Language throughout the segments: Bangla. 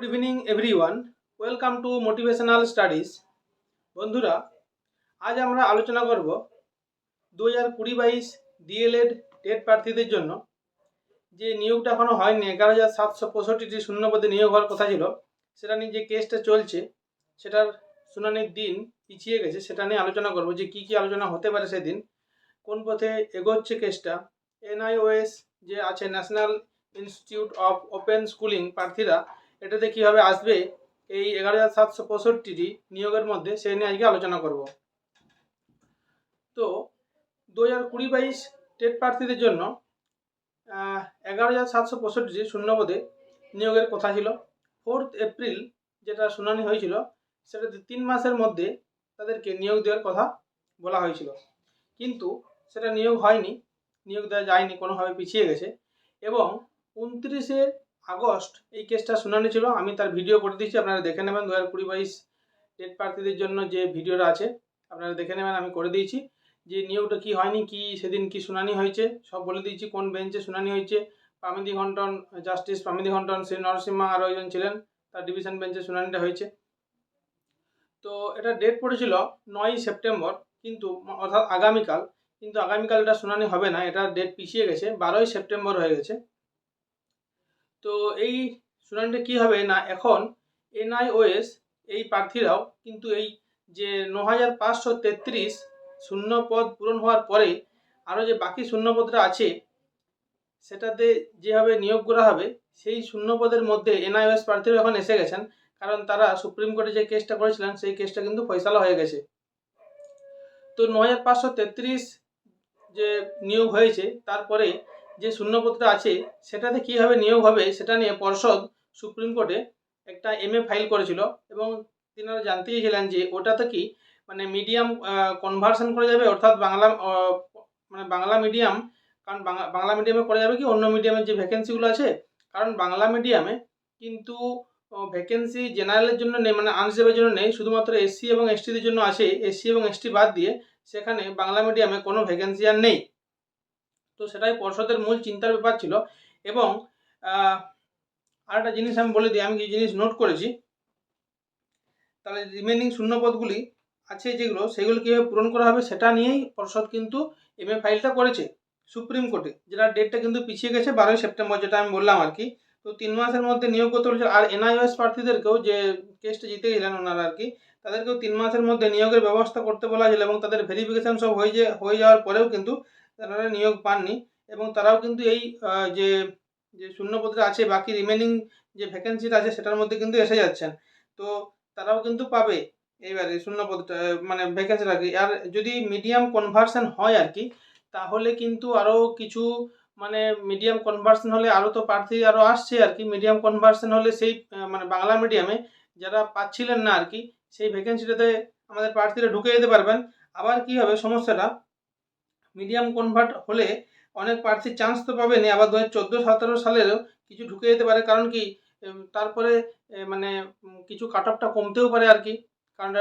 Good evening everyone welcome to motivational studies বন্ধুরা, আজ আমরা আলোচনা করব দু হাজার কুড়ি বাইশ ডিএলএড টেট প্রার্থীদের জন্য, যে নিয়োগটা এখনও হয়নি, এগারো হাজার সাতশো পঁয়ষট্টিটি শূন্যপদে নিয়োগ হওয়ার কথা ছিল, সেটা নিয়ে যে কেসটা চলছে, সেটার শুনানির দিন পিছিয়ে গেছে, সেটা নিয়ে আলোচনা করব, যে কী কী আলোচনা হতে পারে সেদিন, কোন পথে এগোচ্ছে কেসটা এনআইওএস যে আছে national institute of open schooling প্রার্থীরা এটাতে কীভাবে আসবে? এই এগারো হাজার সাতশো পঁয়ষট্টিটি নিয়োগের মধ্যে সেই নিয়ে আজকে আলোচনা করব। তো দু হাজার কুড়ি বাইশ টেট প্রার্থীদের জন্য এগারো হাজার সাতশো পঁয়ষট্টিটি শূন্যপদে নিয়োগের কথা ছিল। ফোর্থ এপ্রিল যেটা শুনানি হয়েছিল, সেটাতে তিন মাসের মধ্যে তাদেরকে নিয়োগ দেওয়ার কথা বলা হয়েছিল। কিন্তু সেটা নিয়োগ হয়নি, নিয়োগ দেওয়া যায়নি, কোনোভাবে পিছিয়ে গেছে। এবং উনত্রিশে আগস্ট এই কেসটা শুনানি ছিল। আমি তার ভিডিও করে দিচ্ছি, আপনারা দেখে নেবেন। দু হাজার কুড়ি বাইশ ডেট প্রার্থীদের জন্য যে ভিডিওটা আছে, আপনারা দেখে নেবেন, আমি করে দিয়েছি। যে নিয়োগটা কি হয়নি, কি সেদিন কি শুনানি হয়েছে, সব বলে দিয়েছি, কোন বেঞ্চে শুনানি হয়েছে। পামিদি ঘন্টন জাস্টিস পামিদি ঘন্টন, শ্রী নরসিংহা আরও একজন ছিলেন, তার ডিভিশন বেঞ্চে শুনানিটা হয়েছে। তো এটা ডেট পড়েছিল নয়ই সেপ্টেম্বর, কিন্তু অর্থাৎ আগামীকাল, কিন্তু আগামীকাল এটা শুনানি হবে না, এটা ডেট পিছিয়ে গেছে। বারোই সেপ্টেম্বর হয়ে গেছে। তো এই শুনানিটা কী হবে? না, এখন এনআইওএস এই প্রার্থীরাও কিন্তু এই যে ন হাজার পাঁচশো তেত্রিশ শূন্য পদ পূরণ হওয়ার পরে আরও যে বাকি শূন্যপদটা আছে, সেটাতে যেভাবে নিয়োগ করা হবে, সেই শূন্যপদের মধ্যে এনআইওএস প্রার্থীরা এখন এসে গেছেন। কারণ তারা সুপ্রিম কোর্টে যে কেসটা করেছিলেন, সেই কেসটা কিন্তু ফয়সালা হয়ে গেছে। তো ন হাজার পাঁচশো তেত্রিশ যে নিয়োগ হয়েছে, তারপরে যে শূন্যপত্র আছে, সেটাতে কীভাবে নিয়োগ হবে সেটা নিয়ে পর্ষদ সুপ্রিম কোর্টে একটা এমএ ফাইল করেছিল এবং তিনারা জানতে চেয়েছিলেন যে ওটাতে কি মানে মিডিয়াম কনভার্সন করা যাবে অর্থাৎ বাংলা মানে বাংলা মিডিয়াম কারণ বাংলা মিডিয়ামে করা যাবে কি অন্য মিডিয়ামের যে ভ্যাকেন্সিগুলো আছে, কারণ বাংলা মিডিয়ামে কিন্তু ভ্যাকেন্সি জেনারেলের জন্য নেই মানে আনরিজার্ভের জন্য নেই, শুধুমাত্র এসসি এবং এসটিদের জন্য আছে এসসি এবং এসটি বাদ দিয়ে সেখানে বাংলা মিডিয়ামে কোনো ভ্যাকেন্সি আর নেই। তো সেটাই পর্ষদের মূল চিন্তার ব্যাপার ছিল। এবং আরেকটা জিনিস আমি বলে দিই, আমি কি জিনিস নোট করেছি, তাহলে রিমেনিং শূন্য পদগুলি আছে যেগুলো, সেগুলো কীভাবে পূরণ করা হবে সেটা নিয়েই পর্ষদ কিন্তু এম ফাইলটা করেছে সুপ্রিম কোর্টে যেটা ডেটটা কিন্তু পিছিয়ে গেছে বারোই সেপ্টেম্বর যেটা আমি বললাম আর কি। তো তিন মাসের মধ্যে নিয়োগ করতে বলেছে আর এনআইওএস প্রার্থীদেরকেও যে কেসটা জিতে গেলেন ওনারা আর কি, তাদেরকেও তিন মাসের মধ্যে নিয়োগের ব্যবস্থা করতে বলা হয়েছিল এবং তাদের ভেরিফিকেশান সব হয়ে যে, হয়ে যাওয়ার পরেও কিন্তু তারা নিয়োগ পাননি এবং তারাও কিন্তু এই যে যে শূন্যপদটা আছে, বাকি রিমেনিং যে ভ্যাকেন্সিটা আছে সেটার মধ্যে কিন্তু এসে যাচ্ছেন। তো তারাও কিন্তু পাবে এইবারে শূন্যপদটা মানে কি। আর যদি মিডিয়াম কনভার্সন হয় আর কি, তাহলে কিন্তু আরও কিছু মানে মিডিয়াম কনভার্সন হলে আরও তো প্রার্থী আরও আসছে আর কি। মিডিয়াম কনভার্সন হলে সেই মানে বাংলা মিডিয়ামে যারা পাচ্ছিলেন না আর কি, সেই ভ্যাকেন্সিটাতে আমাদের প্রার্থীরা ঢুকে যেতে পারবেন। আবার কি হবে সমস্যাটা? মিডিয়াম কনভার্ট হলে অনেক প্রার্থী চান্স তো পাবেনি আবার দু হাজার চোদ্দ, সতেরো সালেরও কিছু ঢুকে যেতে পারে। কারণ কি তারপরে মানে কিছু কাট অফটা কমতেও পারে আর কি। কারণ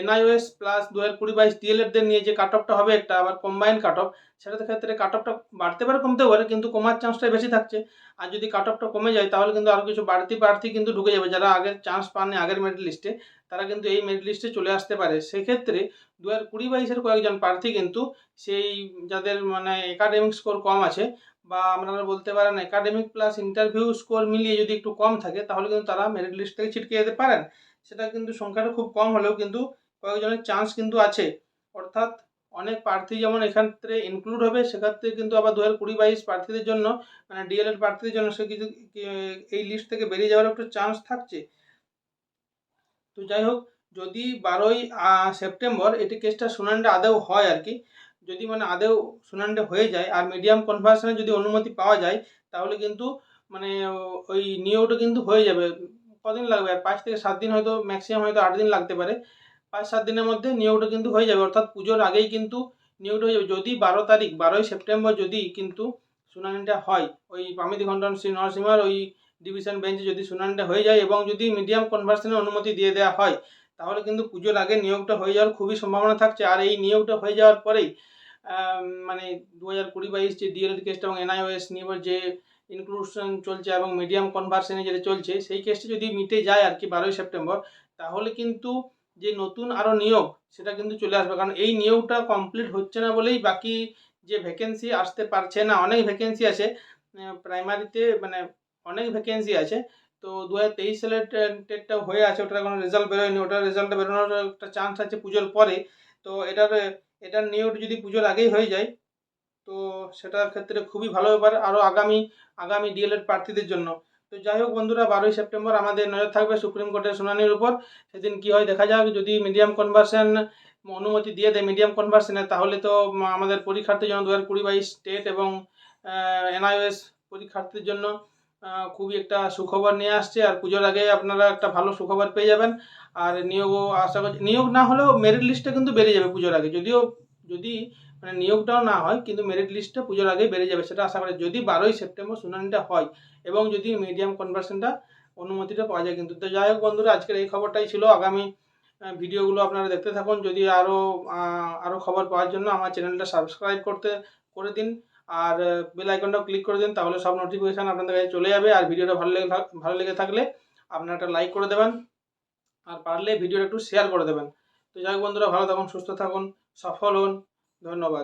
এনআইওএস প্লাস দু হাজার কুড়ি বাইশ ডিএলএডদের নিয়ে যে কাট অফটা হবে একটা, আবার কম্বাইন কাট অফ সেটাতে ক্ষেত্রে কাট অফটা বাড়তে পারে, কমতেও পারে, কিন্তু কমার চান্সটাই বেশি থাকছে। আর যদি কাট অফটা কমে যায়, তাহলে কিন্তু আরও কিছু বাড়তি প্রার্থী কিন্তু ঢুকে যাবে, যারা আগের চান্স পাননি, আগের মেরিট লিস্টে তারা কিন্তু এই মেরিট লিস্টে চলে আসতে পারে। সেক্ষেত্রে দু হাজার কুড়ি বাইশের কয়েকজন প্রার্থী কিন্তু সেই যাদের মানে একাডেমিক স্কোর কম আছে বা আপনারা বলতে পারেন একাডেমিক প্লাস ইন্টারভিউ স্কোর মিলিয়ে যদি একটু কম থাকে, তাহলে কিন্তু তারা মেরিট লিস্ট থেকে ছিটকে যেতে পারেন। সেটা কিন্তু সংখ্যাটা খুব কম হলেও কিন্তু কয়েকজনের চান্স কিন্তু আছে। অর্থাৎ অনেক প্রার্থী যেমন এক্ষেত্রে ইনক্লুড হবে, সেক্ষেত্রে কিন্তু আবার দু হাজার কুড়ি বাইশ প্রার্থীদের জন্য মানে ডিএলএড প্রার্থীদের জন্য সে কিছু এই লিস্ট থেকে বেরিয়ে যাওয়ার একটু চান্স থাকছে। তো যাই হোক, যদি বারোই সেপ্টেম্বর এটি কেসটা শুনানিটা আদেও হয় আর কি যদি মানে আদেও শুনানিটা হয়ে যায় আর মিডিয়াম কনভার্সনে যদি অনুমতি পাওয়া যায়, তাহলে কিন্তু মানে ওই নিয়োগটা কিন্তু হয়ে যাবে। কদিন লাগবে? পাঁচ থেকে সাত দিন হয়তো ম্যাক্সিমাম হয়তো আট দিন লাগতে পারে। পাঁচ সাত দিনের মধ্যে নিয়োগটা কিন্তু হয়ে যাবে। অর্থাৎ পুজোর আগেই কিন্তু নিয়োগটা হয়ে যাবে। যদি বারো তারিখ, বারোই সেপ্টেম্বর যদি কিন্তু শুনানিটা হয়, ওই পামিদি খণ্ডন শ্রী নরসিংহার ওই ডিভিশন বেঞ্চে যদি শুনানিটা হয়ে যায় এবং যদি মিডিয়াম কনভার্সনের অনুমতি দিয়ে দেওয়া হয়, তাহলে কিন্তু পুজোর আগে নিয়োগটা হয়ে যাওয়ার খুবই সম্ভাবনা থাকছে। আর এই নিয়োগটা হয়ে যাওয়ার পরেই মানে দু হাজার কুড়ি বাইশ যে ডিএলএড কেসটা এবং এনআইওএস নিয়ে যে ইনক্লুশন চলছে এবং মিডিয়াম কনভার্সনে যেটা চলছে, সেই কেসটা যদি মিটে যায় আর কি বারোই সেপ্টেম্বর, তাহলে কিন্তু যে নতুন আরও নিয়োগ, সেটা কিন্তু চলে আসবে। কারণ এই নিয়োগটা কমপ্লিট হচ্ছে না বলেই বাকি যে ভ্যাকেন্সি আসতে পারছে না, অনেক ভ্যাকেন্সি আছে প্রাইমারিতে মানে অনেক ভ্যাকেন্সি আছে। তো দু হাজার তেইশ সালের টেটটা হয়ে আছে, ওটার কোনো রেজাল্ট বেরোয়নি। ওটার রেজাল্টটা বেরোনোর একটা চান্স আছে পুজোর পরে। তো এটার এটার নিয়োগ যদি পুজোর আগেই হয়ে যায়, তো সেটার ক্ষেত্রে খুবই ভালো ব্যাপার আরও আগামী আগামী ডিএলএড প্রার্থীদের জন্য। তো যাই হোক বন্ধুরা, বারোই সেপ্টেম্বর আমাদের নজর থাকবে সুপ্রিম কোর্টের শুনানির উপর। সেদিন কী হয় দেখা যাক, যদি মিডিয়াম কনভার্সন অনুমতি দিয়ে দেয় মিডিয়াম কনভার্সনে তাহলে তো আমাদের পরীক্ষার্থীর জন্য দু হাজার কুড়ি বাইশ স্টেট এবং এনআইএস পরীক্ষার্থীর জন্য খুবই একটা সুখবর নিয়ে আসছে। আর পুজোর আগে আপনারা একটা ভালো সুখবর পেয়ে যাবেন। আর নিয়োগও আশা করছি, নিয়োগ না হলেও মেরিট লিস্টটা কিন্তু বেড়ে যাবে পুজোর আগে। যদিও, যদি মানে নিয়োগটাও না হয়, কিন্তু মেরিট লিস্টটা পুজোর আগেই বেড়ে যাবে, সেটা আশা করি। যদি বারোই সেপ্টেম্বর শুনানিটা হয় এবং যদি মিডিয়াম কনভার্সনটা অনুমতিটা পাওয়া যায়, কিন্তু তো যাই হোক বন্ধুরা, আজকের এই খবরটাই ছিল। আগামী ভিডিওগুলো আপনারা দেখতে থাকুন। যদি আরও আরও খবর পাওয়ার জন্য আমার চ্যানেলটা সাবস্ক্রাইব করতে, করে দিন। আর বেল আইকনটাও ক্লিক করে দিন, তাহলে সব নোটিফিকেশান আপনাদের কাছে চলে যাবে। আর ভিডিওটা ভালো লেগে ভালো লেগে থাকলে আপনারা একটা লাইক করে দেবেন। আর পারলে ভিডিওটা একটু শেয়ার করে দেবেন। তো যাই বন্ধুরা, ভালো থাকুন, সুস্থ থাকুন, সফল হন। ধন্যবাদ।